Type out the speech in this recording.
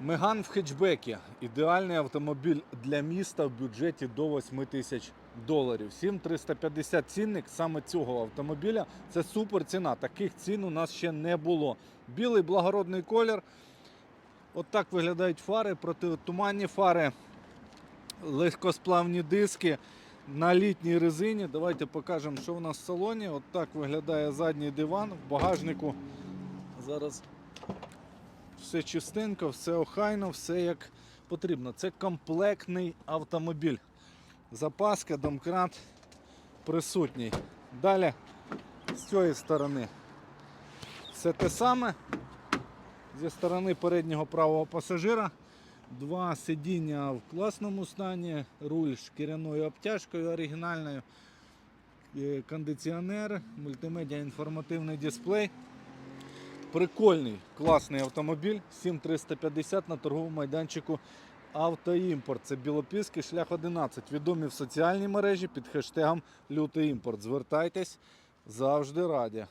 Меган в хетчбекі. Ідеальний автомобіль для міста в бюджеті до 8 тисяч доларів. 7350 цінник саме цього автомобіля. Це супер ціна. Таких цін у нас ще не було. Білий благородний колір. От так виглядають фари, протитуманні фари, легкосплавні диски на літній резині. Давайте покажемо, що у нас в салоні. От так виглядає задній диван в багажнику. Зараз все чистенько, все охайно, все як потрібно. Це комплектний автомобіль. Запаска, домкрат присутній. Далі з цієї сторони все те саме. Зі сторони переднього правого пасажира. Два сидіння в класному стані, руль з шкіряною обтяжкою оригінальною, е, кондиціонер, мультимедіа інформативний дисплей. Прикольний, класний автомобіль. 7350 на торговому майданчику Автоімпорт. Це Білопільський шлях 11. Відомі в соціальній мережі під хештегом Лютий імпорт. Звертайтесь завжди раді.